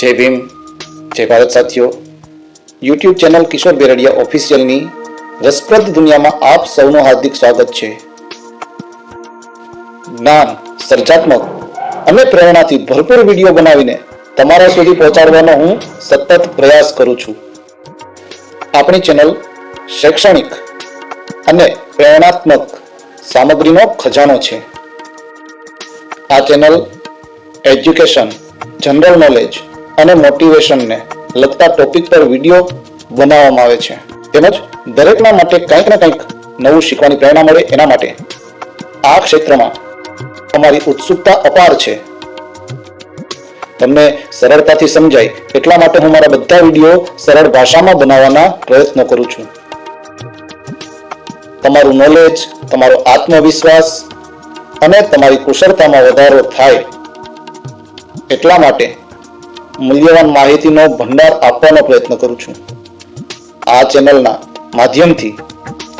જય ભીમ, જય ભારત સાથીઓ. યુટ્યુબ ચેનલ કિશોર બેરડિયા ઓફિશિયલની રસપ્રદ દુનિયામાં આપ સૌનું હાર્દિક સ્વાગત છે. જ્ઞાન, સર્જાત્મક અને પ્રેરણાથી ભરપૂર વીડિયો બનાવીને તમારા સુધી પહોંચાડવાનો હું સતત પ્રયાસ કરું છું. આપણી ચેનલ શૈક્ષણિક અને પ્રેરણાત્મક સામગ્રીનો ખજાનો છે. આ ચેનલ એજ્યુકેશન, જનરલ નોલેજ અને મોટિવેશનને લગતા ટોપિક પર વીડિયો બનાવવામાં આવે છે. તેમજ દરેકના માટે કંઈક ને કંઈક નવું શીખવાની પ્રેરણા મળે એના માટે આ ક્ષેત્રમાં અમારી ઉત્સુકતા અપાર છે. તમને સરળતાથી સમજાય એટલા માટે હું મારા બધા વીડિયો સરળ ભાષામાં બનાવવાના પ્રયત્નો કરું છું. તમારું નોલેજ તમારો આત્મવિશ્વાસ અને તમારી કુશળતામાં વધારો થાય એટલા માટે મૂલ્યવાન માહિતીનો ભંડાર આપવાનો પ્રયત્ન કરું છું. આ ચેનલના માધ્યમથી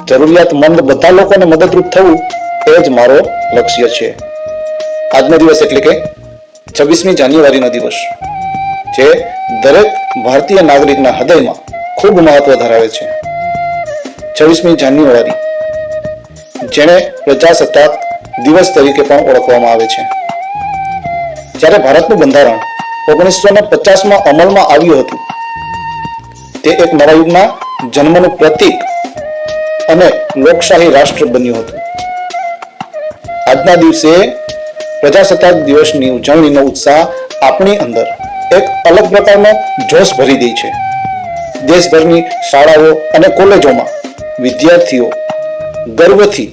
જરૂરિયાતમંદ બધા લોકોને મદદરૂપ થવું એ જ મારો લક્ષ્ય છે. આજનો દિવસ એટલે કે છવ્વીસમી જાન્યુઆરીનો દિવસ, જે દરેક ભારતીય નાગરિકના હૃદયમાં ખૂબ મહત્વ ધરાવે છે. છવ્વીસમી જાન્યુઆરી, જેને પ્રજાસત્તાક દિવસ તરીકે પણ ઓળખવામાં આવે છે. જ્યારે ભારતનું બંધારણ ઓગણીસો ને પચાસમાં અમલમાં આવ્યું હતું. તે એક નવા યુગના જન્મનું પ્રતીક અને લોકશાહી રાષ્ટ્ર બન્યું હતું. આજના દિવસે પ્રજાસત્તાક દિવસની ઉજવણીનો ઉત્સાહ આપણી અંદર એક અલગ પ્રકારનો જોશ ભરી દે છે. દેશભરની શાળાઓ અને કોલેજોમાં વિદ્યાર્થીઓ ગર્વથી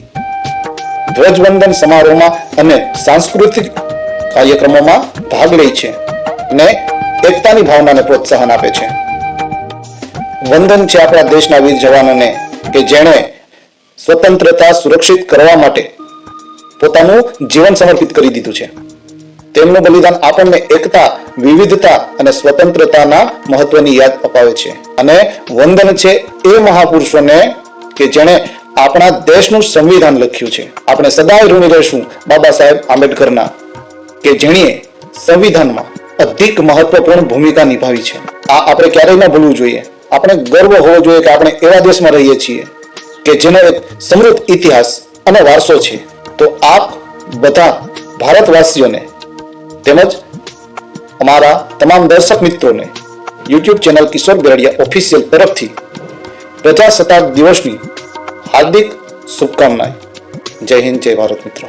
ધ્વજવંદન સમારોહમાં અને સાંસ્કૃતિક કાર્યક્રમોમાં ભાગ લે છે. અને એકતાની ભાવનાને પ્રોત્સાહન આપે છે. વંદન છે આપણા દેશના વીર જવાનોને કે જેણે સ્વતંત્રતા સુરક્ષિત કરવા માટે પોતાનું જીવન સમર્પિત કરી દીધું છે. તેમનું બલિદાન આપણને એકતા, વિવિધતા અને સ્વતંત્રતાના મહત્વની યાદ અપાવે છે. અને વંદન છે એ મહાપુરુષોને કે જેણે આપણા દેશનું સંવિધાન લખ્યું છે. આપણે સદાય ઋણી રહીશું બાબા સાહેબ આંબેડકરના કે જેણીએ સંવિધાનમાં અધિક મહત્વપૂર્ણ ભૂમિકા નિભાવી છે. આ આપણે ક્યારેય ન ભૂલવું જોઈએ. આપણે ગર્વ હોવો જોઈએ કે આપણે એવા દેશમાં રહીએ છીએ કે જેનો એક સમૃદ્ધ ઇતિહાસ અને વારસો છે. તો આપ બધા ભારતવાસીઓને તેમજ અમારા તમામ દર્શક મિત્રોને YouTube channel Kishor Beradiya official તરફથી પ્રજાસત્તાક દિવસની હાર્દિક શુભકામનાએ જય હિન્દ, જય ભારત મિત્રો.